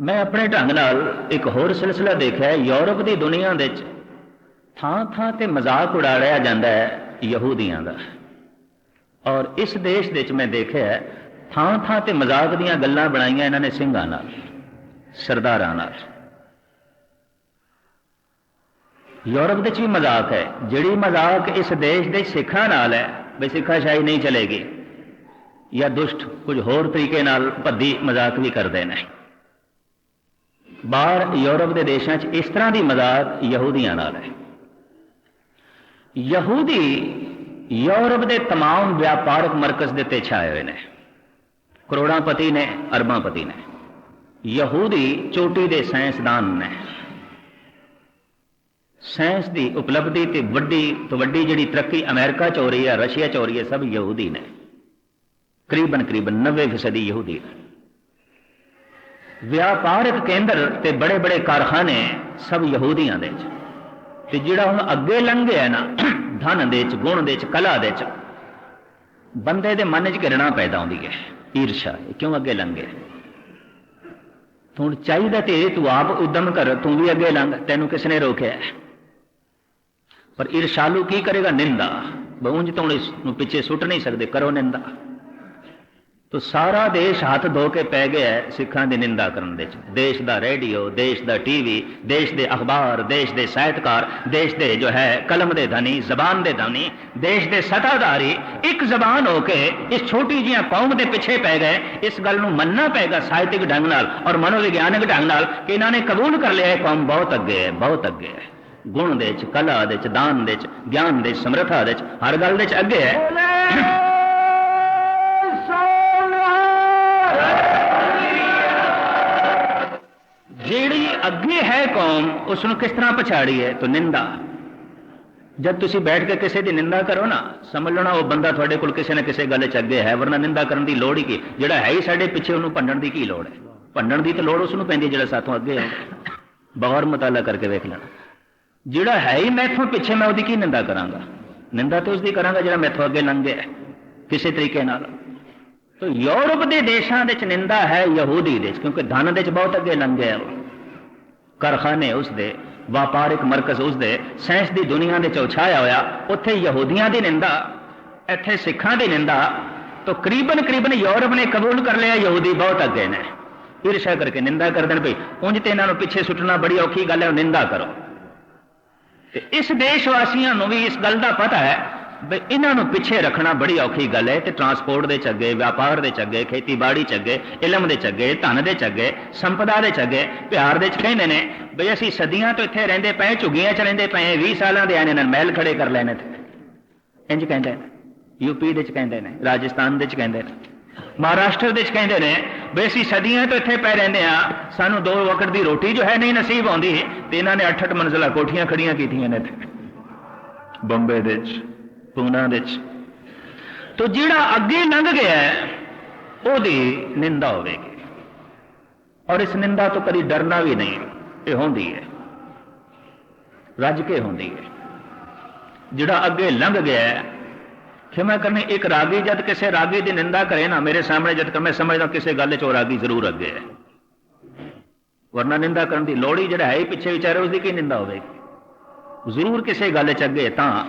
ਮੈਂ ਆਪਣੇ ਢੰਗ ਨਾਲ ਇੱਕ ਹੋਰ ਸਿਲਸਿਲਾ ਦੇਖਿਆ ਯੂਰਪ ਦੀ ਦੁਨੀਆ ਦੇ ਵਿੱਚ। ਥਾਂ ਥਾਂ ਤੇ ਮਜ਼ਾਕ ਉਡਾੜਿਆ ਜਾਂਦਾ ਹੈ ਯਹੂਦੀਆਂ ਦਾ। ਔਰ ਇਸ ਦੇਸ਼ ਦੇ ਵਿੱਚ ਮੈਂ ਦੇਖਿਆ ਥਾਂ ਥਾਂ ਤੇ ਮਜ਼ਾਕ ਦੀਆਂ ਗੱਲਾਂ ਬਣਾਈਆਂ ਇਹਨਾਂ ਨੇ ਸਿੰਘਾਂ ਨਾਲ, ਸਰਦਾਰਾਂ ਨਾਲ। ਯੂਰਪ ਦੇ ਵਿੱਚ ਵੀ ਮਜ਼ਾਕ ਹੈ। ਜਿਹੜੀ ਮਜ਼ਾਕ ਇਸ ਦੇਸ਼ ਦੇ ਸਿੱਖਾਂ ਨਾਲ ਹੈ, ਵੀ ਸਿੱਖਾਸ਼ਾਹੀ ਨਹੀਂ ਚਲੇਗੀ, ਜਾਂ ਦੁਸ਼ਟ ਕੁਝ ਹੋਰ ਤਰੀਕੇ ਨਾਲ ਭੱਦੀ ਮਜ਼ਾਕ ਵੀ ਕਰਦੇ ਨੇ। ਬਾਹਰ ਯੂਰਪ ਦੇ ਦੇਸ਼ਾਂ 'ਚ ਇਸ ਤਰ੍ਹਾਂ ਦੀ ਮਜ਼ਾਕ ਯਹੂਦੀਆਂ ਨਾਲ ਹੈ ਯਹੂਦੀ ਯੂਰਪ ਦੇ तमाम ਵਪਾਰਕ ਮਰਕਜ਼ ਦੇ ਤੇ ਛਾਏ ਹੋਏ ਨੇ ਕਰੋੜਾਂਪਤੀ ਨੇ ਅਰਬਾਂਪਤੀ ਨੇ ਯਹੂਦੀ ਚੋਟੀ ਦੇ ਸਾਇੰਸਦਾਨ ਨੇ ਸਾਇੰਸ ਦੀ ਉਪਲਬਧੀ ਤੇ ਵੱਡੀ ਤੋਂ ਵੱਡੀ ਜਿਹੜੀ ਤਰੱਕੀ ਅਮਰੀਕਾ 'ਚ ਹੋ ਰਹੀ ਹੈ ਰਸ਼ੀਆ 'ਚ ਹੋ ਰਹੀ ਹੈ ਸਭ ਯਹੂਦੀ ਨੇ ਕਰੀਬਨ ਕਰੀਬਨ 90% ਯਹੂਦੀ ਨੇ ਵਪਾਰਕ ਕੇਂਦਰ ਤੇ ਬੜੇ ਬੜੇ ਕਾਰਖਾਨੇ ਸਭ ਯਹੂਦੀਆਂ ਦੇ ਚ ਤੇ ਜਿਹੜਾ ਹੁਣ ਅੱਗੇ ਲੰਘਿਆ ਨਾ, ਧਨ ਦੇ ਚ ਗੁਣ ਦੇ ਚ ਕਲਾ ਦੇ ਚ ਬੰਦੇ ਦੇ ਮਨ 'ਚ ਘਿਰਣਾ ਪੈਦਾ ਹੁੰਦੀ ਹੈ, ਈਰਸ਼ਾ। ਕਿਉਂ ਅੱਗੇ ਲੰਘੇ ਹੁਣ ਚਾਹੀਦਾ ਤੇ ਤੂੰ ਆਪ ਉਦਮ ਕਰ, ਤੂੰ ਵੀ ਅੱਗੇ ਲੰਘ, ਤੈਨੂੰ ਕਿਸ ਨੇ ਰੋਕਿਆ? ਪਰ ਈਰਸ਼ਾਲੂ ਕੀ ਕਰੇਗਾ? ਨਿੰਦਾ। ਬਹੁੰਜ ਤੋਂ ਇਸ ਨੂੰ ਪਿੱਛੇ ਸੁੱਟ ਨਹੀਂ ਸਕਦੇ, ਕਰੋ ਨਿੰਦਾ। ਤੋ ਸਾਰਾ ਦੇਸ਼ ਹੱਥ ਧੋ ਕੇ ਪੈ ਗਿਆ ਸਿੱਖਾਂ ਦੀ ਨਿੰਦਾ ਕਰਨ ਦੇ ਚ ਦੇਸ਼ ਦਾ ਰੇਡੀਓ, ਦੇਸ਼ ਦਾ ਟੀਵੀ, ਦੇਸ਼ ਦੇ ਅਖਬਾਰ, ਦੇਸ਼ ਦੇ ਸਾਹਿਤਕਾਰ, ਦੇਸ਼ ਦੇ ਜੋ ਹੈ ਕਲਮ ਦੇ ਧਨੀ, ਜ਼ਬਾਨ ਦੇ ਧਨੀ, ਦੇਸ਼ ਦੇ ਸਤਾਧਾਰੀ, ਇੱਕ ਜ਼ਬਾਨ ਹੋ ਕੇ ਇਸ ਛੋਟੀ ਜੀਆਂ ਕੌਮ ਦੇ ਪਿੱਛੇ ਪੈ ਗਏ। ਇਸ ਗੱਲ ਨੂੰ ਮੰਨਣਾ ਪਏਗਾ ਸਾਹਿਤਿਕ ਢੰਗ ਨਾਲ ਔਰ ਮਨੋਵਿਗਿਆਨਕ ਢੰਗ ਨਾਲ ਕਿ ਇਹਨਾਂ ਨੇ ਕਬੂਲ ਕਰ ਲਿਆ ਇਹ ਕੌਮ ਬਹੁਤ ਅੱਗੇ ਹੈ, ਬਹੁਤ ਅੱਗੇ ਹੈ। ਗੁਣ ਦੇ ਚ ਕਲਾ ਦੇ ਚ ਦਾਨ ਦੇ ਚ ਗਿਆਨ ਦੇ ਸਮਰੱਥਾ ਦੇ ਚ ਹਰ ਗੱਲ ਦੇ ਚ ਅੱਗੇ ਹੈ। ਜਿਹੜੀ ਅੱਗੇ ਹੈ ਕੌਮ ਉਸ ਨੂੰ ਕਿਸ ਤਰ੍ਹਾਂ ਪਛਾੜੀ ਹੈ ਤਾਂ ਨਿੰਦਾ। ਜਦ ਤੁਸੀਂ ਬੈਠ ਕੇ ਕਿਸੇ ਦੀ ਨਿੰਦਾ ਕਰੋ ਨਾ, ਸਮਝ ਲੈਣਾ ਉਹ ਬੰਦਾ ਤੁਹਾਡੇ ਕੋਲ ਕਿਸੇ ਨਾ ਕਿਸੇ ਗੱਲ 'ਚ ਅੱਗੇ ਹੈ, ਵਰਨਾ ਨਿੰਦਾ ਕਰਨ ਦੀ ਲੋੜ ਹੀ ਕੀ? ਜਿਹੜਾ ਹੈ ਹੀ ਸਾਡੇ ਪਿੱਛੇ, ਉਹਨੂੰ ਭੰਡਣ ਦੀ ਕੀ ਲੋੜ ਹੈ? ਭੰਡਣ ਦੀ ਤਾਂ ਲੋੜ ਉਸ ਨੂੰ ਪੈਂਦੀ ਜਿਹੜਾ ਸਾਥੋਂ ਅੱਗੇ ਹੈ। ਬਗੌਰ ਮਤਾਲਾ ਕਰਕੇ ਵੇਖ ਲੈਣਾ। ਜਿਹੜਾ ਹੈ ਹੀ ਮੈਥੋਂ ਪਿੱਛੇ, ਮੈਂ ਉਹਦੀ ਕੀ ਨਿੰਦਾ ਕਰਾਂਗਾ? ਨਿੰਦਾ ਤੇ ਉਸ ਦੀ ਕਰਾਂਗਾ ਜਿਹੜਾ ਮੈਥੋਂ ਅੱਗੇ ਲੰਘ ਗਿਆ ਕਿਸੇ ਤਰੀਕੇ ਨਾਲ। ਤੋ ਯੂਰਪ ਦੇ ਦੇਸ਼ਾਂ ਦੇ ਵਿੱਚ ਨਿੰਦਾ ਹੈ ਯਹੂਦੀ ਦੇ ਕਿਉਂਕਿ ਧਨ ਦੇ ਵਿੱਚ ਬਹੁਤ ਅੱਗੇ ਲੰਘ ਗਿਆ ਕਾਰਖਾਨੇ ਉਸ ਦੇ ਵਪਾਰਿਕ ਮਰਕਜ਼ ਉਸ ਦੇ ਸਾਇੰਸ ਦੀ ਦੁਨੀਆ ਦੇ ਚੌਛਾਇਆ ਹੋਇਆ ਉੱਥੇ ਯਹੂਦੀਆਂ ਦੀ ਨਿੰਦਾ ਇੱਥੇ ਸਿੱਖਾਂ ਦੀ ਨਿੰਦਾ ਤੋ ਕਰੀਬਨ ਕਰੀਬਨ ਯੂਰਪ ਨੇ ਕਬੂਲ ਕਰ ਲਿਆ ਯਹੂਦੀ ਬਹੁਤ ਅੱਗੇ ਨੇ ਈਰਸ਼ਾ ਕਰਕੇ ਨਿੰਦਾ ਕਰ ਦੇਣ ਭਈ ਉਂਝ ਤੇ ਇਹਨਾਂ ਨੂੰ ਪਿੱਛੇ ਸੁੱਟਣਾ ਬੜੀ ਔਖੀ ਗੱਲ ਹੈ ਨਿੰਦਾ ਕਰੋ ਤੇ ਇਸ ਦੇਸ਼ ਵਾਸੀਆਂ ਨੂੰ ਵੀ ਇਸ ਗੱਲ ਦਾ ਪਤਾ ਹੈ ਬਈ ਇਹਨਾਂ ਨੂੰ ਪਿੱਛੇ ਰੱਖਣਾ ਬੜੀ ਔਖੀ ਗੱਲ ਹੈ। ਤੇ ਟਰਾਂਸਪੋਰਟ ਦੇ ਚੱਗੇ, ਵਪਾਰ ਦੇ ਚੱਗੇ, ਖੇਤੀਬਾੜੀ ਚੱਗੇ, ਇਲਮ ਦੇ ਚੱਗੇ, ਧਨ ਦੇ ਚੱਗੇ, ਸੰਪਦਾ ਦੇ ਚੱਗੇ, ਪਿਆਰ ਦੇ ਚ ਕਹਿੰਦੇ ਨੇ, ਬਈ ਅਸੀਂ ਸਦੀਆਂ ਤੋਂ ਇੱਥੇ ਰਹਿੰਦੇ ਪਏ, ਝੁਗੀਆਂ ਚ ਰਹਿੰਦੇ ਪਏ 20 ਸਾਲਾਂ ਦੇ ਆਨੇ ਨਾਲ ਮਹਿਲ ਖੜੇ ਕਰ ਲੈਣੇ ਤੇ ਇੰਜ ਕਹਿੰਦੇ ਨੇ ਯੂਪੀ ਦੇ ਚ ਕਹਿੰਦੇ ਨੇ, ਰਾਜਸਥਾਨ ਦੇ ਚ ਕਹਿੰਦੇ ਨੇ, ਮਹਾਰਾਸ਼ਟਰ ਦੇ ਚ ਕਹਿੰਦੇ ਨੇ, ਬਈ ਅਸੀਂ ਸਦੀਆਂ ਤੋਂ ਇੱਥੇ ਪਏ ਰਹਿੰਦੇ ਆ ਸਾਨੂੰ ਦੋ ਵਕਤ ਦੀ ਰੋਟੀ ਜੋ ਹੈ ਨਹੀਂ ਨਸੀਬ ਆਉਂਦੀ, ਤੇ ਇਹਨਾਂ ਨੇ 8-8 ਮੰਜ਼ਲਾ ਕੋਠੀਆਂ ਖੜੀਆਂ ਕੀਤੀਆਂ ਨੇ ਬੰਬੇ ਦੇ ਚ। ਪੂਨਾ ਦੇ ਤੋ ਜਿਹੜਾ ਅੱਗੇ ਲੰਘ ਗਿਆ ਉਹਦੀ ਨਿੰਦਾ ਹੋਵੇਗੀ। ਔਰ ਇਸ ਨਿੰਦਾ ਤੋਂ ਕਦੀ ਡਰਨਾ ਵੀ ਨਹੀਂ, ਇਹ ਹੁੰਦੀ ਹੈ। ਰੱਜ ਕੇ ਹੁੰਦੀ ਹੈ। ਜਿਹੜਾ ਅੱਗੇ ਲੰਘ ਗਿਆ ਖਿਮਾ ਕਰਨੀ ਇੱਕ ਰਾਗੀ ਜਦ ਕਿਸੇ ਰਾਗੀ ਦੀ ਨਿੰਦਾ ਕਰੇ ਨਾ, ਮੇਰੇ ਸਾਹਮਣੇ ਜਦ ਕਿ ਮੈਂ ਸਮਝਦਾ ਕਿਸੇ ਗੱਲ 'ਚ ਉਹ ਰਾਗੀ ਜ਼ਰੂਰ ਅੱਗੇ ਹੈ। ਵਰਨਾ ਨਿੰਦਾ ਕਰਨ ਦੀ ਲੋੜ ਹੀ ਜਿਹੜਾ ਹੈ ਹੀ ਪਿੱਛੇ ਵਿਚਾਰੇ ਉਸ ਦੀ ਕੀ ਨਿੰਦਾ ਹੋਵੇਗੀ? ਜ਼ਰੂਰ ਕਿਸੇ ਗੱਲ 'ਚ ਅੱਗੇ ਤਾਂ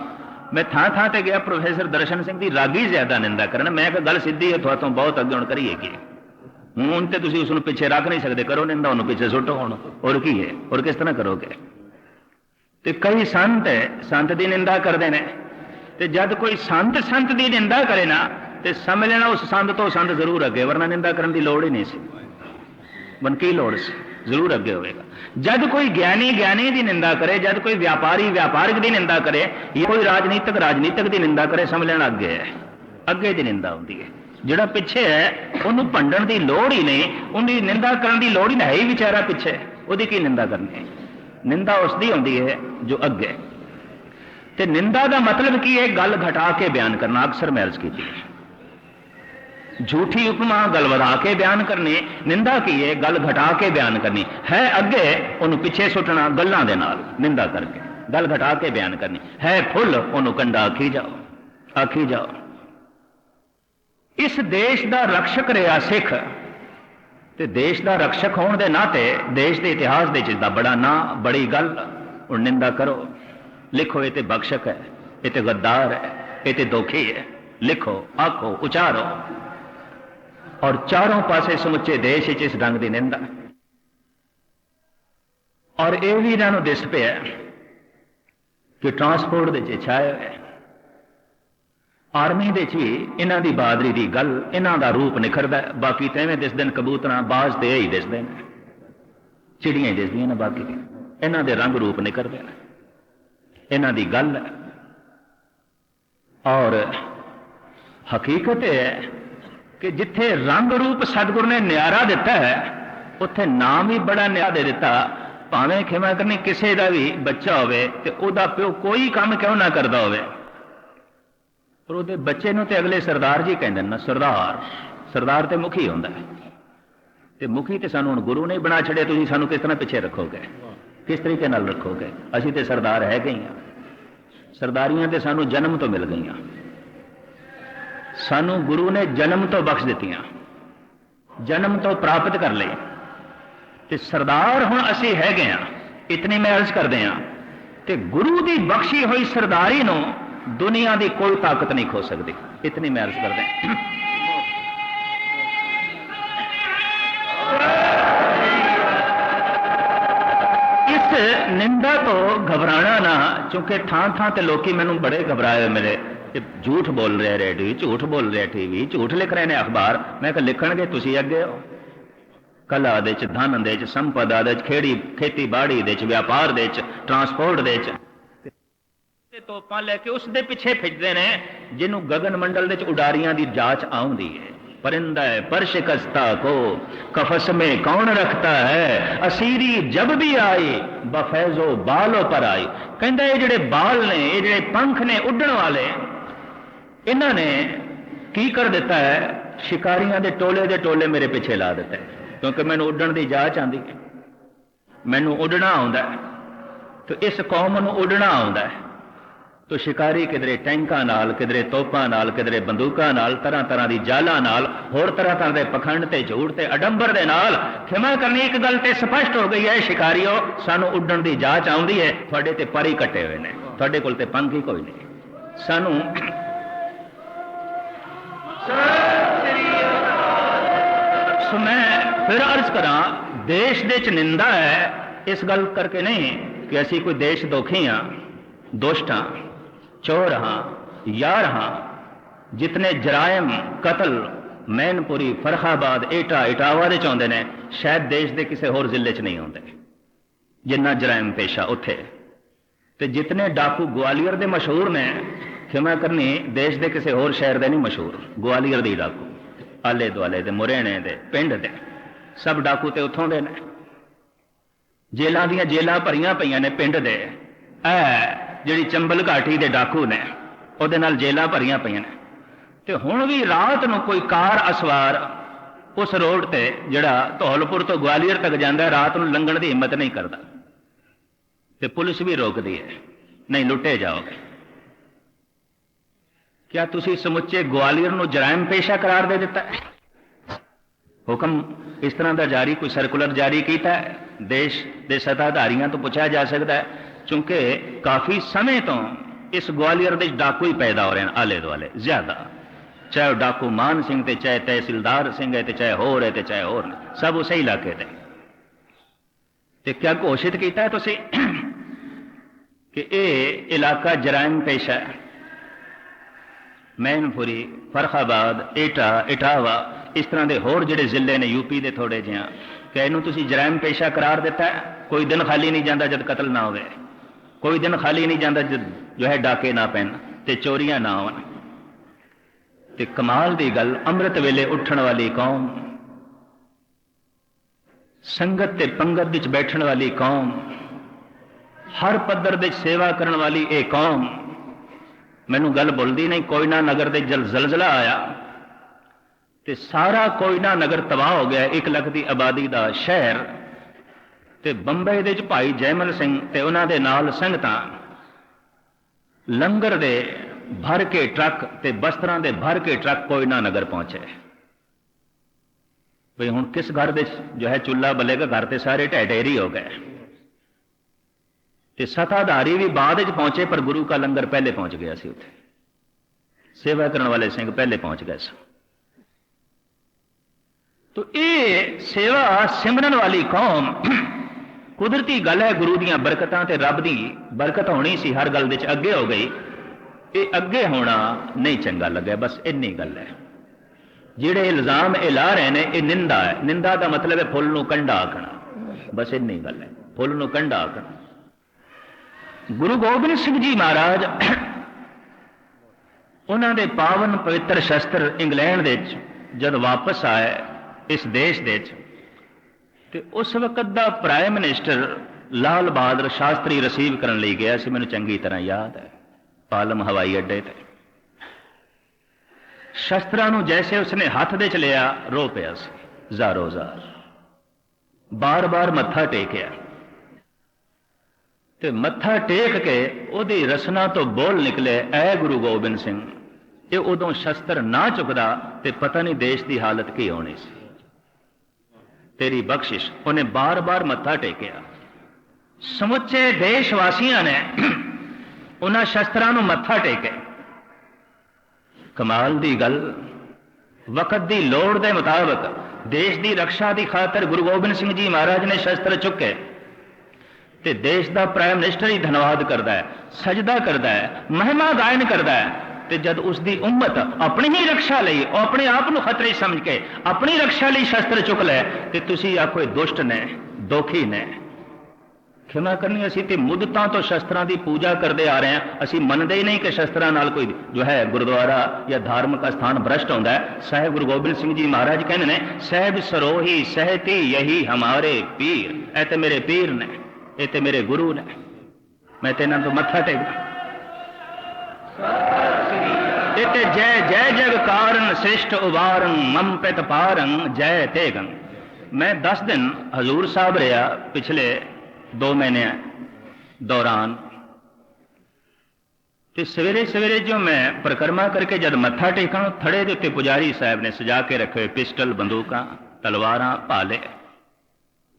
ਮੈਂ ਥਾਂ ਥਾਂ ਤੇ ਗਿਆ, ਪ੍ਰੋਫੈਸਰ ਦਰਸ਼ਨ ਸਿੰਘ ਦੀ ਰਾਗੀ ਜ਼ਿਆਦਾ ਨਿੰਦਾ ਕਰਨ। ਮੈਂ ਕਿਹਾ, ਗੱਲ ਸਿੱਧੀ ਹੈ, ਤੁਹਾਤੋਂ ਬਹੁਤ ਅੱਗੇ ਹੁਣ ਕਰੀਏ ਕੀ? ਹੁਣ ਤੇ ਤੁਸੀਂ ਉਸ ਨੂੰ ਪਿੱਛੇ ਰੱਖ ਨਹੀਂ ਸਕਦੇ, ਕਰੋ ਨਿੰਦਾ, ਉਹਨੂੰ ਪਿੱਛੇ ਸੁੱਟੋ ਹੁਣ। ਹੋਰ ਕੀ ਹੈ? ਹੋਰ ਕਿਸ ਤਰ੍ਹਾਂ ਕਰੋਗੇ? ਤੇ ਕਈ ਸੰਤ ਹੈ, ਸੰਤ ਦੀ ਨਿੰਦਾ ਕਰਦੇ ਨੇ। ਤੇ ਜਦ ਕੋਈ ਸੰਤ ਸੰਤ ਦੀ ਨਿੰਦਾ ਕਰੇ ਨਾ, ਤੇ ਸਮਝ ਲੈਣਾ ਉਸ ਸੰਤ ਤੋਂ ਸੰਤ ਜ਼ਰੂਰ ਅੱਗੇ, ਵਰਨਾ ਨਿੰਦਾ ਕਰਨ ਦੀ ਲੋੜ ਹੀ ਨਹੀਂ ਸੀ। ਬਨ ਕੀ ਲੋੜ ਸੀ? ਜ਼ਰੂਰ ਅੱਗੇ ਹੋਵੇਗਾ। ਜਦ ਕੋਈ ਗਿਆਨੀ ਗਿਆਨੀ ਦੀ ਨਿੰਦਾ ਕਰੇ, ਜਦ ਕੋਈ ਵਪਾਰੀ ਵਪਾਰਕ ਦੀ ਨਿੰਦਾ ਕਰੇ, ਜਾਂ ਕੋਈ ਰਾਜਨੀਤਿਕ ਰਾਜਨੀਤਿਕ ਦੀ ਨਿੰਦਾ ਕਰੇ, ਸਮਝ ਲੈਣਾ ਅੱਗੇ ਹੈ। ਅੱਗੇ ਦੀ ਨਿੰਦਾ ਹੁੰਦੀ ਹੈ। ਜਿਹੜਾ ਪਿੱਛੇ ਹੈ, ਉਹਨੂੰ ਭੰਡਣ ਦੀ ਲੋੜ ਹੀ ਨਹੀਂ, ਉਹਦੀ ਨਿੰਦਾ ਕਰਨ ਦੀ ਲੋੜ ਹੀ ਨਹੀਂ ਵਿਚਾਰਾ ਪਿੱਛੇ। ਉਹਦੀ ਕੀ ਨਿੰਦਾ ਕਰਨੀ ਹੈ? ਨਿੰਦਾ ਉਸ ਦੀ ਹੁੰਦੀ ਹੈ ਜੋ ਅੱਗੇ ਤੇ ਨਿੰਦਾ ਦਾ ਮਤਲਬ ਕੀ ਹੈ? ਗੱਲ ਘਟਾ ਕੇ ਬਿਆਨ ਕਰਨਾ, ਅਕਸਰ ਮੈਂ ਅਰਜ਼ ਕੀਤੀ ਹੈ। ਝੂਠੀ ਉਪਮਾ ਗੱਲ ਵਧਾ ਕੇ ਬਿਆਨ ਕਰਨੀ ਨਿੰਦਾ ਕੀ ਹੈ ਗੱਲ ਘਟਾ ਕੇ ਬਿਆਨ ਕਰਨੀ ਹੈ ਅੱਗੇ ਉਹਨੂੰ ਪਿੱਛੇ ਸੁੱਟਣਾ ਗੱਲਾਂ ਦੇ ਨਾਲ ਨਿੰਦਾ ਕਰਕੇ ਗੱਲ ਘਟਾ ਕੇ ਬਿਆਨ ਕਰਨੀ ਹੈ ਫੁੱਲ ਉਹਨੂੰ ਕੰਡਾ ਆਖੀ ਜਾਓ ਆਖੀ ਜਾਓ ਇਸ ਦੇਸ਼ ਦਾ ਰਕਸ਼ਕ ਰਿਹਾ ਸਿੱਖ ਤੇ ਦੇਸ਼ ਦਾ ਰਕਸ਼ਕ ਹੋਣ ਦੇ ਨਾਤੇ ਦੇਸ਼ ਦੇ ਇਤਿਹਾਸ ਦੇ ਵਿੱਚ ਦਾ ਬੜਾ ਨਾਂ ਬੜੀ ਗੱਲ ਹੁਣ ਨਿੰਦਾ ਕਰੋ ਲਿਖੋ ਇਹ ਤੇ ਬਖਸ਼ਕ ਹੈ ਇਹ ਤੇ ਗੱਦਾਰ ਹੈ ਇਹ ਤੇ ਦੋਖੀ ਹੈ ਲਿਖੋ ਆਖੋ ਉਚਾਰੋ ਔਰ ਚਾਰੋਂ ਪਾਸੇ ਸਮੁੱਚੇ ਦੇਸ਼ ਵਿੱਚ ਇਸ ਰੰਗ ਦੀ ਨਿੰਦਾ। ਔਰ ਇਹ ਵੀ ਇਹਨਾਂ ਨੂੰ ਦਿਸ ਪਿਆ ਕਿ ਟਰਾਂਸਪੋਰਟ ਦੇ ਵਿੱਚ ਛਾਇਆ ਹੋਇਆ ਆਰਮੀ ਦੇ ਚ ਵੀ ਇਹਨਾਂ ਦੀ ਬਹਾਦਰੀ ਦੀ ਗੱਲ, ਇਹਨਾਂ ਦਾ ਰੂਪ ਨਿਖਰਦਾ ਬਾਕੀ ਤਾਂ ਦਿਸਦੇ ਨੇ, ਕਬੂਤਰਾਂ ਬਾਜ਼ ਤੇ ਹੀ ਦਿਸਦੇ ਨੇ। ਚਿੜੀਆਂ ਦਿਸਦੀਆਂ ਨੇ ਬਾਕੀ ਇਹਨਾਂ ਦੇ ਰੰਗ ਰੂਪ ਨਿਖਰਦੇ ਨੇ। ਇਹਨਾਂ ਦੀ ਗੱਲ ਔਰ ਹਕੀਕਤ ਹੈ ਕਿ ਜਿੱਥੇ ਰੰਗ ਰੂਪ ਸਤਿਗੁਰ ਨੇ ਨਿਆਰਾ ਦਿੱਤਾ ਹੈ, ਉੱਥੇ ਨਾਮ ਹੀ ਬੜਾ ਨਿਆ ਦੇ ਦਿੱਤਾ। ਭਾਵੇਂ ਖਿਮਾ ਕਰਨੀ ਕਿਸੇ ਦਾ ਵੀ ਬੱਚਾ ਹੋਵੇ ਤੇ ਉਹਦਾ ਪਿਓ ਕੋਈ ਕੰਮ ਕਿਉਂ ਨਾ ਕਰਦਾ ਹੋਵੇ। ਪਰ ਉਹਦੇ ਬੱਚੇ ਨੂੰ ਤੇ ਅਗਲੇ ਸਰਦਾਰ ਜੀ ਕਹਿੰਦੇ ਨਾ ਸਰਦਾਰ ਸਰਦਾਰ ਤੇ ਮੁਖੀ ਹੁੰਦਾ ਹੈ। ਤੇ ਮੁਖੀ ਤੇ ਸਾਨੂੰ ਹੁਣ ਗੁਰੂ ਨਹੀਂ ਬਣਾ ਛੜਿਆ ਤੁਸੀਂ ਸਾਨੂੰ ਕਿਸ ਤਰ੍ਹਾਂ ਪਿੱਛੇ ਰੱਖੋਗੇ? ਕਿਸ ਤਰੀਕੇ ਨਾਲ ਰੱਖੋਗੇ? ਅਸੀਂ ਤੇ ਸਰਦਾਰ ਹੈ ਗਏ ਹਾਂ। ਸਰਦਾਰੀਆਂ ਤੇ ਸਾਨੂੰ ਜਨਮ ਤੋਂ ਮਿਲ ਗਈਆਂ। ਸਾਨੂੰ ਗੁਰੂ ਨੇ ਜਨਮ ਤੋਂ ਬਖਸ਼ ਦਿੱਤੀਆਂ, ਜਨਮ ਤੋਂ ਪ੍ਰਾਪਤ ਕਰ ਲਈ ਤੇ ਸਰਦਾਰ ਹੁਣ ਅਸੀਂ ਹੈਗੇ ਆ ਇਤਨੀ ਮੈਂ ਅਰਜ਼ ਕਰਦੇ ਆ ਤੇ ਗੁਰੂ ਦੀ ਬਖਸ਼ੀ ਹੋਈ ਸਰਦਾਰੀ ਨੂੰ ਦੁਨੀਆ ਦੀ ਕੋਈ ਤਾਕਤ ਨਹੀਂ ਖੋ ਸਕਦੀ। ਇਤਨੀ ਮੈਂ ਅਰਜ਼ ਕਰਦੇ ਇਸ ਨਿੰਦਾ ਤੋਂ ਘਬਰਾਣਾ ਨਾ, ਕਿਉਂਕਿ ਥਾਂ ਥਾਂ ਤੇ ਲੋਕੀ ਮੈਨੂੰ ਬੜੇ ਘਬਰਾਏ ਮਿਲੇ। ਕਿ ਝੂਠ ਬੋਲ ਰਿਹਾ ਰੇਡੀਓ ਝੂਠ ਬੋਲ ਰਿਹਾ ਟੀਵੀ, ਝੂਠ ਲਿਖ ਰਹੇ ਨੇ ਅਖਬਾਰ। ਮੈਂ ਕਿ ਲਿਖਣਗੇ, ਤੁਸੀਂ ਅੱਗੇ ਹੋ ਕਲਾ ਦੇ ਚ ਧਨ ਦੇ ਚ ਸੰਪਦਾ ਦੇ ਚ ਖੇੜੀ, ਖੇਤੀਬਾੜੀ ਦੇ ਚ ਵਪਾਰ ਦੇ ਚ ਟਰਾਂਸਪੋਰਟ ਦੇ ਚ ਤੇ ਤੋਪਾਂ ਲੈ ਕੇ ਉਸ ਦੇ ਪਿੱਛੇ ਫਿੱਜਦੇ ਨੇ, ਜਿਹਨੂੰ ਗਗਨ ਮੰਡਲ ਦੇ ਚ ਉਡਾਰੀਆਂ ਦੀ ਜਾਂਚ ਆਉਂਦੀ ਹੈ। परिंदा है पर शिकस्ता को कफस में कौन रखता है असीरी जब भी आई बफैजो बालो पर आई कहता ये जड़े बाल ने ये जड़े पंख ने उड़न वाले ਇਹਨਾਂ ਨੇ ਕੀ ਕਰ ਦਿੱਤਾ ਹੈ? ਸ਼ਿਕਾਰੀਆਂ ਦੇ ਟੋਲੇ ਦੇ ਟੋਲੇ ਮੇਰੇ ਪਿੱਛੇ ਲਾ ਦਿੱਤਾ। ਕਿਉਂਕਿ ਮੈਨੂੰ ਉੱਡਣ ਦੀ ਜਾਚ ਆਂਦੀ ਹੈ। ਮੈਨੂੰ ਉੱਡਣਾ ਆਉਂਦਾ ਹੈ। ਤੇ ਇਸ ਕੌਮ ਨੂੰ ਉੱਡਣਾ ਆਉਂਦਾ ਹੈ। ਤੋ ਸ਼ਿਕਾਰੀ ਕਿਧਰੇ ਟੈਂਕਾਂ ਨਾਲ, ਕਿਧਰੇ ਤੋਪਾਂ ਨਾਲ, ਕਿਧਰੇ ਬੰਦੂਕਾਂ ਨਾਲ, ਤਰ੍ਹਾਂ ਤਰ੍ਹਾਂ ਦੀ ਜਾਲਾਂ ਨਾਲ, ਹੋਰ ਤਰ੍ਹਾਂ ਤਰ੍ਹਾਂ ਦੇ ਪਖੰਡ ਤੇ ਝੂਠ ਤੇ ਅਡੰਬਰ ਦੇ ਨਾਲ ਖਿਮਾ ਕਰਨੀ ਇੱਕ ਗੱਲ ਤੇ ਸਪਸ਼ਟ ਹੋ ਗਈ ਹੈ, ਸ਼ਿਕਾਰੀਓ, ਸਾਨੂੰ ਉੱਡਣ ਦੀ ਜਾਚ ਆਉਂਦੀ ਹੈ। ਤੁਹਾਡੇ ਤੇ ਪਰੀ ਕੱਟੇ ਹੋਏ ਨੇ। ਤੁਹਾਡੇ ਕੋਲ ਤੇ ਪੰਖ ਹੀ ਕੋਈ ਨਹੀਂ। ਸਾਨੂੰ ਸੋ ਮੈਂ ਫਿਰ ਅਰਜ਼ ਕਰਾਂ ਦੇਸ਼ ਦੇ ਚ ਨਿੰਦਾ ਹੈ ਇਸ ਗੱਲ ਕਰਕੇ ਨਹੀਂ ਕਿ ਅਸੀਂ ਕੋਈ ਦੇਸ਼ ਦੋਖੀ ਹਾਂ ਦੁਸ਼ਟ ਹਾਂ ਚੋਰ ਹਾਂ ਯਾਰ ਹਾਂ ਜਿਤਨੇ ਜਰਾਇਮ ਕਤਲ ਮੈਨਪੁਰੀ ਫਰਖਾਬਾਦ ਏਟਾ ਇਟਾਵਾ ਦੇ ਚਾਹੁੰਦੇ ਨੇ ਸ਼ਾਇਦ ਦੇਸ਼ ਦੇ ਕਿਸੇ ਹੋਰ ਜ਼ਿਲ੍ਹੇ 'ਚ ਨਹੀਂ ਆਉਂਦੇ ਜਿੰਨਾ ਜਰਾਇਮ ਪੇਸ਼ਾ ਉੱਥੇ ਤੇ ਜਿਤਨੇ ਡਾਕੂ ਗਵਾਲੀਅਰ ਦੇ ਮਸ਼ਹੂਰ ਨੇ ਖਿਮਾ ਕਰਨੀ ਦੇਸ਼ ਦੇ ਕਿਸੇ ਹੋਰ ਸ਼ਹਿਰ ਦੇ ਨਹੀਂ ਮਸ਼ਹੂਰ ਗਵਾਲੀਅਰ ਦੇ ਡਾਕੂ ਆਲੇ ਦੁਆਲੇ ਦੇ ਮੁਰੇਣੇ ਦੇ ਪਿੰਡ ਦੇ ਸਭ ਡਾਕੂ ਤੇ ਉੱਥੋਂ ਦੇ ਨੇ ਜੇਲਾਂ ਦੀਆਂ ਜੇਲਾਂ ਭਰੀਆਂ ਪਈਆਂ ਨੇ ਪਿੰਡ ਦੇ ਐ ਜਿਹੜੀ ਚੰਬਲ ਘਾਟੀ ਦੇ ਡਾਕੂ ਨੇ ਉਹਦੇ ਨਾਲ ਜੇਲਾਂ ਭਰੀਆਂ ਪਈਆਂ ਨੇ। ਤੇ ਹੁਣ ਵੀ ਰਾਤ ਨੂੰ ਕੋਈ ਕਾਰ ਅਸਵਾਰ, ਉਸ ਰੋਡ ਤੇ ਜਿਹੜਾ ਧੌਲਪੁਰ ਤੋਂ ਗਵਾਲੀਅਰ ਤੱਕ ਜਾਂਦਾ, ਰਾਤ ਨੂੰ ਲੰਘਣ ਦੀ ਹਿੰਮਤ ਨਹੀਂ ਕਰਦਾ। ਤੇ ਪੁਲਿਸ ਵੀ ਰੋਕਦੀ ਹੈ। ਨਹੀਂ ਲੁੱਟੇ ਜਾਓਗੇ। ਕਿਆ ਤੁਸੀਂ ਸਮੁੱਚੇ ਗਵਾਲੀਅਰ ਨੂੰ ਜਰਾਇਮ ਪੇਸ਼ਾ ਕਰਾਰ ਦੇ ਦਿੱਤਾ ਹੁਕਮ ਇਸ ਤਰ੍ਹਾਂ ਦਾ ਜਾਰੀ, ਕੋਈ ਸਰਕੂਲਰ ਜਾਰੀ ਕੀਤਾ ਦੇਸ਼ ਦੇ ਸਤਾਧਾਰੀਆਂ ਤੋਂ ਪੁੱਛਿਆ ਜਾ ਸਕਦਾ ਹੈ ਕਿਉਂਕਿ ਕਾਫੀ ਸਮੇਂ ਤੋਂ ਇਸ ਗਵਾਲੀਅਰ ਦੇ ਡਾਕੂ ਹੀ ਪੈਦਾ ਹੋ ਰਹੇ ਹਨ, ਆਲੇ ਦੁਆਲੇ, ਜ਼ਿਆਦਾ। ਚਾਹੇ ਡਾਕੂ ਮਾਨ ਸਿੰਘ ਤੇ ਚਾਹੇ ਤਹਿਸੀਲਦਾਰ ਸਿੰਘ ਹੈ ਤੇ ਚਾਹੇ ਹੋਰ ਹੈ ਤੇ ਚਾਹੇ ਹੋਰ ਨੇ, ਸਭ ਉਸੇ ਇਲਾਕੇ ਦੇ। ਤੇ ਕਿਆ ਘੋਸ਼ਿਤ ਕੀਤਾ ਤੁਸੀਂ? ਕਿ ਇਹ ਇਲਾਕਾ ਜਰਾਇਮ ਪੇਸ਼ਾ ਹੈ। ਮੈਨਪੁਰੀ ਫਰਖਾਬਾਦ ਏਟਾ, ਇਟਾਵਾ, ਇਸ ਤਰ੍ਹਾਂ ਦੇ ਹੋਰ ਜਿਹੜੇ ਜ਼ਿਲ੍ਹੇ ਨੇ ਯੂਪੀ ਦੇ ਥੋੜੇ ਜਿਹਾ। ਕਿ ਇਹਨੂੰ ਤੁਸੀਂ ਜਰਾਇਮ ਪੇਸ਼ਾ ਕਰਾਰ ਦਿੱਤਾ ਕੋਈ ਦਿਨ ਖਾਲੀ ਨਹੀਂ ਜਾਂਦਾ ਜਦ ਕਤਲ ਨਾ ਹੋਵੇ। ਕੋਈ ਦਿਨ ਖਾਲੀ ਨਹੀਂ ਜਾਂਦਾ ਜਦ ਜੋ ਹੈ ਡਾਕੇ ਨਾ ਪੈਣ ਤੇ ਚੋਰੀਆਂ ਨਾ ਹੋਣ। ਤੇ ਕਮਾਲ ਦੀ ਗੱਲ, ਅੰਮ੍ਰਿਤ ਵੇਲੇ ਉੱਠਣ ਵਾਲੀ ਕੌਮ, ਸੰਗਤ ਤੇ ਪੰਗਤ ਵਿੱਚ ਬੈਠਣ ਵਾਲੀ ਕੌਮ, ਹਰ ਪੱਧਰ ਦੇ ਸੇਵਾ ਕਰਨ ਵਾਲੀ ਇਹ ਕੌਮ ਮੈਨੂੰ ਗੱਲ ਬੋਲਦੀ ਨਹੀਂ, ਕੋਇਨਾ ਨਗਰ ਦੇ ਜਲ ਜ਼ਲਜ਼ਲਾ ਆਇਆ ਤੇ ਸਾਰਾ ਕੋਇਨਾ ਨਗਰ ਤਬਾਹ ਹੋ ਗਿਆ 1 ਲੱਖ ਦੀ ਆਬਾਦੀ ਦਾ ਸ਼ਹਿਰ ਤੇ ਬੰਬਈ ਦੇ ਵਿੱਚ ਭਾਈ ਜੈਮਲ ਸਿੰਘ ਤੇ ਉਹਨਾਂ ਦੇ ਨਾਲ ਸੰਗਤਾਂ ਲੰਗਰ ਦੇ ਭਰ ਕੇ ਟਰੱਕ ਤੇ ਬਸਤਰਾਂ ਦੇ ਭਰ ਕੇ ਟਰੱਕ ਕੋਇਨਾ ਨਗਰ ਪਹੁੰਚੇ। ਵੀ ਹੁਣ ਕਿਸ ਘਰ ਦੇ ਜੋ ਹੈ ਚੁੱਲ੍ਹਾ ਬਲੇਗਾ, ਘਰ ਤੇ ਸਾਰੇ ਢਹਿ ਢੇਰੀ ਹੋ ਗਏ। ਤੇ ਸਤਾਧਾਰੀ ਵੀ ਬਾਅਦ ਵਿੱਚ ਪਹੁੰਚੇ, ਪਰ ਗੁਰੂ ਕਾ ਲੰਗਰ ਪਹਿਲੇ ਪਹੁੰਚ ਗਿਆ ਸੀ ਉੱਥੇ। ਸੇਵਾ ਕਰਨ ਵਾਲੇ ਸਿੰਘ ਪਹਿਲੇ ਪਹੁੰਚ ਗਏ ਸਨ। ਤੋ ਇਹ ਸੇਵਾ ਸਿਮਰਨ ਵਾਲੀ ਕੌਮ ਕੁਦਰਤੀ ਗੱਲ ਹੈ, ਗੁਰੂ ਦੀਆਂ ਬਰਕਤਾਂ ਤੇ ਰੱਬ ਦੀ ਬਰਕਤ ਹੋਣੀ ਸੀ, ਹਰ ਗੱਲ ਵਿੱਚ ਅੱਗੇ ਹੋ ਗਈ। ਇਹ ਅੱਗੇ ਹੋਣਾ ਨਹੀਂ ਚੰਗਾ ਲੱਗਿਆ, ਬਸ ਇੰਨੀ ਗੱਲ ਹੈ। ਜਿਹੜੇ ਇਲਜ਼ਾਮ ਇਹ ਲਾ ਰਹੇ ਨੇ, ਇਹ ਨਿੰਦਾ ਹੈ। ਨਿੰਦਾ ਦਾ ਮਤਲਬ ਹੈ ਫੁੱਲ ਨੂੰ ਕੰਡਾ ਆਖਣਾ। ਬਸ ਇੰਨੀ ਗੱਲ ਹੈ, ਫੁੱਲ ਨੂੰ ਕੰਡਾ ਆਖਣਾ। ਗੁਰੂ ਗੋਬਿੰਦ ਸਿੰਘ ਜੀ ਮਹਾਰਾਜ ਉਹਨਾਂ ਦੇ ਪਾਵਨ ਪਵਿੱਤਰ ਸ਼ਸਤਰ ਇੰਗਲੈਂਡ ਦੇ ਵਿੱਚ ਜਦ ਵਾਪਸ ਆਏ, ਇਸ ਦੇਸ਼ ਦੇ ਵਿੱਚ, ਤੇ ਉਸ ਵਕਤ ਦਾ prime minister Lal Bahadur Shastri receive ਕਰਨ ਲਈ ਗਿਆ ਸੀ, ਮੈਨੂੰ ਚੰਗੀ ਤਰ੍ਹਾਂ ਯਾਦ ਹੈ, ਪਾਲਮ ਹਵਾਈ ਅੱਡੇ ਤੇ। ਸ਼ਸਤਰਾਂ ਨੂੰ ਜੈਸੇ ਉਸਨੇ ਹੱਥ ਦੇ ਚ ਲਿਆ ਰੋ ਪਿਆ ਸੀ ਜ਼ਾਰੋ ਜ਼ਾਰ ਬਾਰ-ਬਾਰ ਮੱਥਾ ਟੇਕਿਆ। ਤੇ ਮੱਥਾ ਟੇਕ ਕੇ ਉਹਦੀ ਰਸਨਾ ਤੋਂ ਬੋਲ ਨਿਕਲੇ, ਐ ਗੁਰੂ ਗੋਬਿੰਦ ਸਿੰਘ। ਇਹ ਉਦੋਂ ਸ਼ਸਤਰ ਨਾ ਚੁੱਕਦਾ ਤੇ ਪਤਾ ਨਹੀਂ ਦੇਸ਼ ਦੀ ਹਾਲਤ ਕੀ ਹੋਣੀ ਸੀ। ਤੇਰੀ ਬਖਸ਼ਿਸ਼, ਉਹਨੇ ਬਾਰ-ਬਾਰ ਮੱਥਾ ਟੇਕਿਆ। ਸਮੁੱਚੇ ਦੇਸ਼ ਵਾਸੀਆਂ ਨੇ ਉਹਨਾਂ ਸ਼ਸਤਰਾਂ ਨੂੰ ਮੱਥਾ ਟੇਕੇ ਕਮਾਲ ਦੀ ਗੱਲ, ਵਕਤ ਦੀ ਲੋੜ ਦੇ ਮੁਤਾਬਕ ਦੇਸ਼ ਦੀ ਰੱਖਿਆ ਦੀ ਖਾਤਰ ਗੁਰੂ ਗੋਬਿੰਦ ਸਿੰਘ ਜੀ ਮਹਾਰਾਜ ਨੇ ਸ਼ਸਤਰ ਚੁੱਕੇ। ਤੇ ਦੇਸ਼ ਦਾ ਪ੍ਰਾਈਮ ਮਿਨਿਸਟਰ ਹੀ ਧੰਨਵਾਦ ਕਰਦਾ ਹੈ ਸਜਦਾ ਕਰਦਾ ਹੈ ਮਹਿਮਾ ਗਾਇਨ ਕਰਦਾ ਹੈ ਤੇ ਜਦ ਉਸ ਦੀ ਉਮਤ ਆਪਣੀ ਹੀ ਰੱਖਿਆ ਲਈ ਉਹ ਆਪਣੇ ਆਪ ਨੂੰ ਖਤਰੇ ਸਮਝ ਕੇ ਆਪਣੀ ਰੱਖਿਆ ਲਈ ਸ਼ਸਤਰ ਚੁੱਕ ਲੈ ਤੇ ਤੁਸੀਂ ਆਖੋ ਇਹ ਦੁਸ਼ਟ ਨੇ ਦੋਖੀ ਨੇ ਖਿਮਾ ਕਰਨੀ ਅਸੀਂ ਤੇ ਮੁੱਦਤਾਂ ਤੋਂ ਸ਼ਸਤਰਾਂ ਦੀ ਪੂਜਾ ਕਰਦੇ ਆ ਰਹੇ ਹਾਂ ਅਸੀਂ ਮੰਨਦੇ ਹੀ ਨਹੀਂ ਕਿ ਸ਼ਸਤਰਾਂ ਨਾਲ ਕੋਈ ਜੋ ਹੈ ਗੁਰਦੁਆਰਾ ਜਾਂ ਧਾਰਮਿਕ ਸਥਾਨ ਭ੍ਰਸ਼ਟ ਹੁੰਦਾ ਹੈ ਸਾਹਿਬ ਗੁਰੂ ਗੋਬਿੰਦ ਸਿੰਘ ਜੀ ਮਹਾਰਾਜ ਕਹਿੰਦੇ ਨੇ ਸਹਿਬ ਸਰੋਹੀ ਸਹਿਤੀ ਯਹੀ ਹਮਾਰੇ ਪੀਰ ਇਹ ਤੇ ਮੇਰੇ ਪੀਰ ਨੇ ਇਹ ਤੇ ਮੇਰੇ ਗੁਰੂ ਨੇ। ਮੈਂ ਤੇ ਇਹਨਾਂ ਤੋਂ ਮੱਥਾ ਟੇਕਦਾ। ਇਹ ਤੇ ਜੈ ਜੈ ਜਗ ਕਾਰਨ ਸ੍ਰਿਸ਼ਟ ਉਵਾਰਨ ਮਮ ਪਿਤ ਪਾਰੰ, ਜੈ ਤੇਗੰ। ਮੈਂ 10 ਦਿਨ ਹਜ਼ੂਰ ਸਾਹਿਬ ਰਿਹਾ ਪਿਛਲੇ 2 ਮਹੀਨਿਆਂ ਦੌਰਾਨ। ਤੇ ਸਵੇਰੇ ਸਵੇਰੇ ਜੋ ਮੈਂ ਪ੍ਰਕਰਮਾ ਕਰਕੇ ਜਦ ਮੱਥਾ ਟੇਕਾਂ, ਥੜੇ ਦੇ ਉੱਤੇ ਪੁਜਾਰੀ ਸਾਹਿਬ ਨੇ ਸਜਾ ਕੇ ਰੱਖੇ ਪਿਸਟਲ, ਬੰਦੂਕਾਂ, ਤਲਵਾਰਾਂ ਭਾਲੇ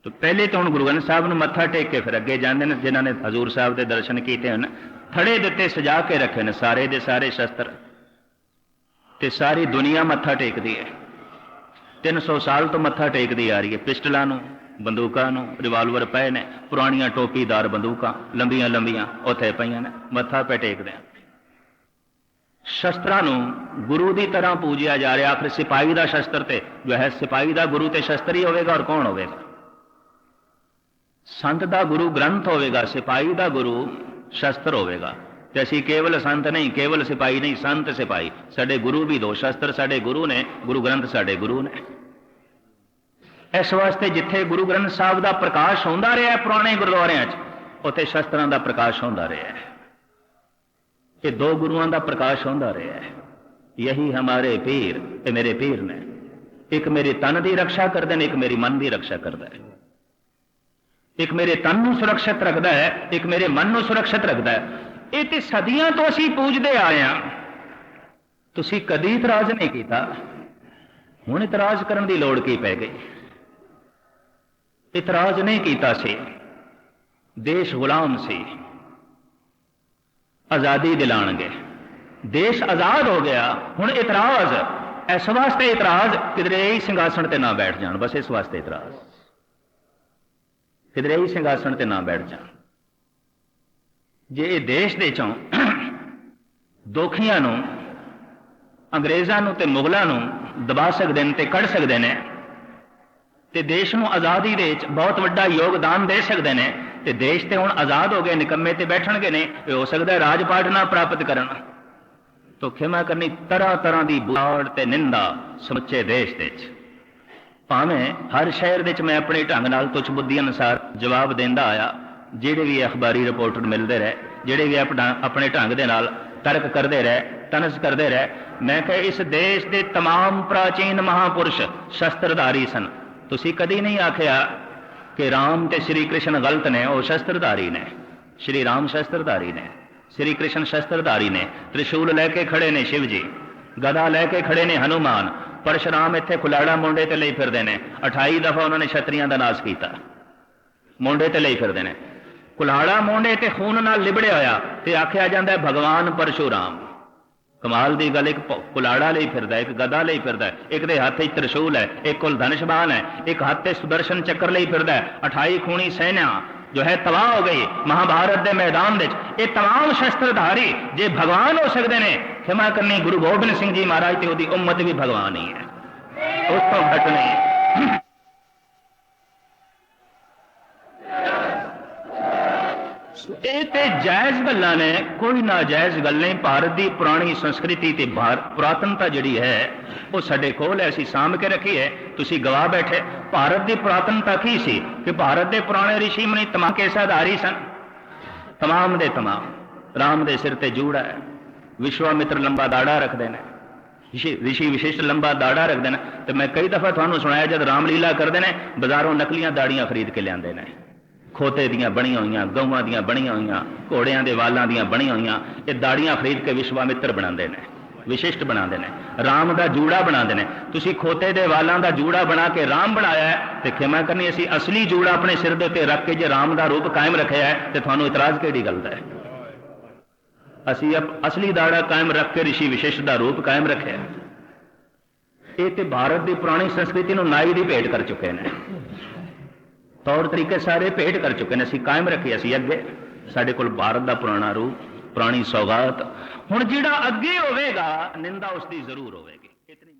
ਤੇ ਪਹਿਲੇ ਤਾਂ ਹੁਣ ਗੁਰੂ ਗ੍ਰੰਥ ਸਾਹਿਬ ਨੂੰ ਮੱਥਾ ਟੇਕ ਕੇ ਫਿਰ ਅੱਗੇ ਜਾਂਦੇ ਨੇ, ਜਿਨ੍ਹਾਂ ਨੇ ਹਜ਼ੂਰ ਸਾਹਿਬ ਦੇ ਦਰਸ਼ਨ ਕੀਤੇ ਹਨ ਥੜੇ ਦੇ ਉੱਤੇ ਸਜਾ ਕੇ ਰੱਖੇ ਨੇ ਸਾਰੇ ਦੇ ਸਾਰੇ ਸ਼ਸਤਰ। ਤੇ ਸਾਰੀ ਦੁਨੀਆ ਮੱਥਾ ਟੇਕਦੀ ਹੈ। 300 ਸਾਲ ਤੋਂ ਮੱਥਾ ਟੇਕਦੀ ਆ ਰਹੀ ਹੈ। ਪਿਸਟਲਾਂ ਨੂੰ, ਬੰਦੂਕਾਂ ਨੂੰ ਰਿਵਾਲਵਰ ਪਏ ਨੇ। ਪੁਰਾਣੀਆਂ ਟੋਪੀਦਾਰ ਬੰਦੂਕਾਂ ਲੰਬੀਆਂ ਲੰਬੀਆਂ ਉੱਥੇ ਪਈਆਂ ਨੇ। ਮੱਥਾ ਪੇ ਟੇਕਦੇ ਆ। ਸ਼ਸਤਰਾਂ ਨੂੰ ਗੁਰੂ ਦੀ ਤਰ੍ਹਾਂ ਪੂਜਿਆ ਜਾ ਰਿਹਾ। ਆਖਰ ਸਿਪਾਹੀ ਦਾ ਸ਼ਸਤਰ ਤੇ, ਜੋ ਹੈ ਸਿਪਾਹੀ ਦਾ ਗੁਰੂ ਤੇ ਸ਼ਸਤਰ ਹੀ ਹੋਵੇਗਾ ਔਰ ਕੌਣ ਹੋਵੇਗਾ? ਸੰਤ ਦਾ ਗੁਰੂ ਗ੍ਰੰਥ ਹੋਵੇਗਾ, ਸਿਪਾਹੀ ਦਾ ਗੁਰੂ ਸ਼ਸਤਰ ਹੋਵੇਗਾ। ਤੇ ਅਸੀਂ ਕੇਵਲ ਸੰਤ ਨਹੀਂ, ਕੇਵਲ ਸਿਪਾਹੀ ਨਹੀਂ, ਸੰਤ ਸਿਪਾਹੀ। ਸਾਡੇ ਗੁਰੂ ਵੀ ਦੋ ਸ਼ਸਤਰ ਸਾਡੇ ਗੁਰੂ ਨੇ, ਗੁਰੂ ਗ੍ਰੰਥ ਸਾਡੇ ਗੁਰੂ ਨੇ। ਇਸ ਵਾਸਤੇ ਜਿੱਥੇ ਗੁਰੂ ਗ੍ਰੰਥ ਸਾਹਿਬ ਦਾ ਪ੍ਰਕਾਸ਼ ਹੁੰਦਾ ਰਿਹਾ ਪੁਰਾਣੇ ਗੁਰਦੁਆਰਿਆਂ 'ਚ, ਉੱਥੇ ਸ਼ਸਤਰਾਂ ਦਾ ਪ੍ਰਕਾਸ਼ ਹੁੰਦਾ ਰਿਹਾ ਇਹ ਦੋ ਗੁਰੂਆਂ ਦਾ ਪ੍ਰਕਾਸ਼ ਹੁੰਦਾ ਰਿਹਾ ਹੈ। ਯਹੀ ਹਮਾਰੇ ਪੀਰ ਇਹ ਮੇਰੇ ਪੀਰ ਨੇ। ਇੱਕ ਮੇਰੇ ਤਨ ਦੀ ਰੱਖਿਆ ਕਰਦੇ ਨੇ, ਇੱਕ ਮੇਰੀ ਮਨ ਦੀ ਰੱਖਿਆ ਕਰਦਾ ਹੈ ਇੱਕ ਮੇਰੇ ਤਨ ਨੂੰ ਸੁਰੱਖਿਅਤ ਰੱਖਦਾ ਹੈ, ਇੱਕ ਮੇਰੇ ਮਨ ਨੂੰ ਸੁਰੱਖਿਅਤ ਰੱਖਦਾ ਹੈ। ਇਹ ਤੇ ਸਦੀਆਂ ਤੋਂ ਅਸੀਂ ਪੂਜਦੇ ਆਏ ਹਾਂ। ਤੁਸੀਂ ਕਦੀ ਇਤਰਾਜ਼ ਨਹੀਂ ਕੀਤਾ। ਹੁਣ ਇਤਰਾਜ਼ ਕਰਨ ਦੀ ਲੋੜ ਕੀ ਪੈ ਗਈ? ਇਤਰਾਜ਼ ਨਹੀਂ ਕੀਤਾ ਸੀ। ਦੇਸ਼ ਗੁਲਾਮ ਸੀ। ਆਜ਼ਾਦੀ ਦਿਲਾਣਗੇ। ਦੇਸ਼ ਆਜ਼ਾਦ ਹੋ ਗਿਆ। ਹੁਣ ਇਤਰਾਜ਼। ਇਸ ਵਾਸਤੇ ਇਤਰਾਜ਼ ਕਿਧਰੇ ਹੀ ਸਿੰਘਾਸਣ ਤੇ ਨਾ ਬੈਠ ਜਾਣ। ਬਸ ਇਸ ਵਾਸਤੇ ਇਤਰਾਜ਼। ਕਿਧਰੇ ਹੀ ਸਿੰਘਾਸਣ ਤੇ ਨਾ ਬੈਠ ਜਾਣ ਜੇ ਇਹ ਦੇਸ਼ ਦੇ ਚੋਂ ਦੋਖੀਆਂ ਨੂੰ, ਅੰਗਰੇਜ਼ਾਂ ਨੂੰ ਤੇ ਮੁਗਲਾਂ ਨੂੰ ਦਬਾ ਸਕਦੇ ਨੇ ਤੇ ਕੱਢ ਸਕਦੇ ਨੇ ਤੇ ਦੇਸ਼ ਨੂੰ ਆਜ਼ਾਦੀ ਦੇ ਵਿੱਚ ਬਹੁਤ ਵੱਡਾ ਯੋਗਦਾਨ ਦੇ ਸਕਦੇ ਨੇ ਤੇ ਦੇਸ਼ ਤੇ ਹੁਣ ਆਜ਼ਾਦ ਹੋ ਗਏ, ਨਿਕੰਮੇ ਤੇ ਬੈਠਣਗੇ ਨੇ, ਇਹ ਹੋ ਸਕਦਾ ਹੈ ਰਾਜਪਾਟ ਨਾ ਪ੍ਰਾਪਤ ਕਰਨ। ਤੋ ਖਿਮਾ ਕਰਨੀ ਤਰ੍ਹਾਂ ਤਰ੍ਹਾਂ ਦੀ ਬੁਲਾੜ ਤੇ ਨਿੰਦਾ ਸਮੁੱਚੇ ਦੇਸ਼ ਦੇ ਵਿੱਚ। ਭਾਵੇਂ ਹਰ ਸ਼ਹਿਰ ਦੇ ਵਿੱਚ ਮੈਂ ਆਪਣੇ ਢੰਗ ਨਾਲ ਤੁਛ ਬੁੱਧੀ ਅਨੁਸਾਰ ਜਵਾਬ ਦਿੰਦਾ ਆਇਆ ਜਿਹੜੇ ਵੀ ਅਖਬਾਰੀ ਰਿਪੋਰਟਰ ਮਿਲਦੇ ਰਹੇ ਜਿਹੜੇ ਵੀ ਆਪਣਾ ਆਪਣੇ ਢੰਗ ਦੇ ਨਾਲ ਤਰਕ ਕਰਦੇ ਰਹੇ ਤਨਸ ਕਰਦੇ ਰਹੇ ਮੈਂ ਕਿਹਾ ਇਸ ਦੇਸ਼ ਦੇ तमाम ਪ੍ਰਾਚੀਨ ਮਹਾਪੁਰਸ਼ ਸ਼ਸਤਰਧਾਰੀ ਸਨ ਤੁਸੀਂ ਕਦੀ ਨਹੀਂ ਆਖਿਆ ਕਿ ਰਾਮ ਤੇ ਸ਼੍ਰੀ ਕ੍ਰਿਸ਼ਨ ਗਲਤ ਨੇ ਉਹ ਸ਼ਸਤਰਧਾਰੀ ਨੇ ਸ਼੍ਰੀ ਰਾਮ ਸ਼ਸਤਰਧਾਰੀ ਨੇ ਸ਼੍ਰੀ ਕ੍ਰਿਸ਼ਨ ਸ਼ਸਤਰਧਾਰੀ ਨੇ ਤ੍ਰਿਸ਼ੂਲ ਲੈ ਕੇ ਖੜੇ ਨੇ ਸ਼ਿਵ ਜੀ ਗਦਾ ਲੈ ਕੇ ਖੜੇ ਨੇ ਹਨੂਮਾਨ ਪਰਸ਼ਰਾਮ ਇੱਥੇ ਕੁਲਾੜਾ ਮੁੰਡੇ ਤੇ ਲਈ ਫਿਰਦੇ ਨੇ। 28 ਦਫਾ ਉਹਨਾਂ ਨੇ ਛਤਰੀਆਂ ਦਾ ਨਾਸ ਕੀਤਾ। ਮੁੰਡੇ ਤੇ ਲਈ ਫਿਰਦੇ ਨੇ। ਕੁਲਾੜਾ ਮੁੰਡੇ ਤੇ ਖੂਨ ਨਾਲ ਲਿਬੜਿਆ ਹੋਇਆ ਤੇ ਆਖਿਆ ਜਾਂਦਾ ਹੈ, ਭਗਵਾਨ ਪਰਸ਼ੂਰਾਮ ਕਮਾਲ ਦੀ ਗੱਲ, ਇੱਕ ਕੁਲਾੜਾ ਲਈ ਫਿਰਦਾ ਇੱਕ ਗਦਾ ਲਈ ਫਿਰਦਾ ਇੱਕ ਦੇ ਹੱਥ 'ਚ ਤ੍ਰਿਸ਼ੂਲ ਹੈ, ਇੱਕ ਕੋਲ ਧਨਸ਼ਬਾਨ ਹੈ, ਇੱਕ ਹੱਥ 'ਤੇ ਸੁਦਰਸ਼ਨ ਚੱਕਰ ਲਈ ਫਿਰਦਾ ਹੈ। 28 ਖੂਨੀ ਸੈਨਾ ਜੋ ਹੈ ਤਬਾਹ ਹੋ ਗਈ ਮਹਾਭਾਰਤ ਦੇ ਮੈਦਾਨ ਵਿੱਚ। ਇਹ तमाम ਸ਼ਸਤਰਧਾਰੀ ਜੇ ਭਗਵਾਨ ਹੋ ਸਕਦੇ ਨੇ ਖਿਮਾ ਕਰਨੀ ਗੁਰੂ ਗੋਬਿੰਦ ਸਿੰਘ ਜੀ ਮਹਾਰਾਜ ਤੇ ਉਹਦੀ ਉਮਤ ਵੀ ਭਗਵਾਨ ਹੀ ਹੈ ਉਸ ਤੋਂ ਘੱਟ ਨਹੀਂ ਇਹ ਤੇ ਜਾਇਜ਼ ਗੱਲਾਂ ਨੇ ਕੋਈ ਨਾਜਾਇਜ਼ ਗੱਲ ਨਹੀਂ ਭਾਰਤ ਦੀ ਪੁਰਾਣੀ ਸੰਸਕ੍ਰਿਤੀ ਤੇ ਭਾਰ- ਪੁਰਾਤਨਤਾ ਜਿਹੜੀ ਹੈ ਉਹ ਸਾਡੇ ਕੋਲ ਹੈ ਅਸੀਂ ਸਾਂਭ ਕੇ ਰੱਖੀ ਹੈ ਤੁਸੀਂ ਗਵਾ ਬੈਠੇ ਭਾਰਤ ਦੀ ਪੁਰਾਤਨਤਾ ਕੀ ਸੀ ਕਿ ਭਾਰਤ ਦੇ ਪੁਰਾਣੇ ઋષਿ ਮੁਨੀ ਤਮਾਮ ਕੇਸਾਧਾਰੀ ਸਨ ਤਮਾਮ ਦੇ ਤਮਾਮ ਰਾਮ ਦੇ ਸਿਰ ਤੇ ਜੂੜਾ ਹੈ ਵਿਸ਼ਵਾ ਮਿੱਤਰ ਲੰਬਾ ਦਾੜਾ ਰੱਖਦੇ ਨੇ ਰਿਸ਼ੀ ਵਿਸ਼ੇਸ਼ ਲੰਬਾ ਦਾੜਾ ਰੱਖਦੇ ਨੇ ਤੇ ਮੈਂ ਕਈ ਦਫਾ ਤੁਹਾਨੂੰ ਸੁਣਾਇਆ ਜਦ ਰਾਮ ਲੀਲਾ ਕਰਦੇ ਨੇ ਬਾਜ਼ਾਰੋਂ ਨਕਲੀਆਂ ਦਾੜੀਆਂ ਖਰੀਦ ਕੇ ਲਿਆਉਂਦੇ ਨੇ ਖੋਤੇ ਦੀਆਂ ਬਣੀਆਂ ਹੋਈਆਂ ਗਊਆਂ ਦੀਆਂ ਬਣੀਆਂ ਹੋਈਆਂ ਘੋੜਿਆਂ ਦੇ ਵਾਲਾਂ ਦੀਆਂ ਬਣੀਆਂ ਹੋਈਆਂ ਇਹ ਦਾੜੀਆਂ ਖਰੀਦ ਕੇ ਵਿਸ਼ਵਾ ਮਿੱਤਰ ਬਣਾਉਂਦੇ ਨੇ ਵਿਸ਼ਿਸ਼ਟ ਬਣਾਉਂਦੇ ਨੇ। ਰਾਮ ਦਾ ਜੂੜਾ ਬਣਾਉਂਦੇ ਨੇ। ਤੁਸੀਂ ਖੋਤੇ ਦੇ ਵਾਲਾਂ ਦਾ ਜੂੜਾ ਬਣਾ ਕੇ ਰਾਮ ਬਣਾਇਆ ਤੇ ਖਿਮਾ ਕਰਨੀ ਅਸੀਂ ਅਸਲੀ ਜੂੜਾ ਆਪਣੇ ਸਿਰ ਦੇ ਉੱਤੇ ਰੱਖ ਕੇ ਜੇ ਰਾਮ ਦਾ ਰੂਪ ਕਾਇਮ ਰੱਖਿਆ ਹੈ, ਤੇ ਤੁਹਾਨੂੰ ਇਤਰਾਜ਼ ਕਿਹੜੀ ਗੱਲ ਦਾ ਹੈ? ਅਸੀਂ ਅਸਲੀ ਦਾੜਾ ਕਾਇਮ ਰੱਖ ਕੇ ઋષਿ ਵਿਸ਼ੇਸ਼ ਦਾ ਰੂਪ ਕਾਇਮ ਰੱਖਿਆ ਇਹ ਤੇ ਭਾਰਤ ਦੀ ਪੁਰਾਣੀ ਸੰਸਕ੍ਰਿਤੀ ਨੂੰ ਨਾਈ ਦੀ ਭੇਟ ਕਰ ਚੁੱਕੇ ਨੇ। ਤੌਰ ਤਰੀਕੇ ਸਾਰੇ ਭੇਟ ਕਰ ਚੁੱਕੇ ਨੇ। ਅਸੀਂ ਕਾਇਮ ਰੱਖੇ, ਅਸੀਂ ਅੱਗੇ। ਸਾਡੇ ਕੋਲ ਭਾਰਤ ਦਾ ਪੁਰਾਣਾ ਰੂਪ ਪੁਰਾਣੀ ਸੌਗਾਤ ਹੁਣ ਜਿਹੜਾ ਅੱਗੇ ਹੋਵੇਗਾ ਨਿੰਦਾ ਉਸ ਦੀ ਜ਼ਰੂਰ ਹੋਵੇਗੀ ਇਤਨੀ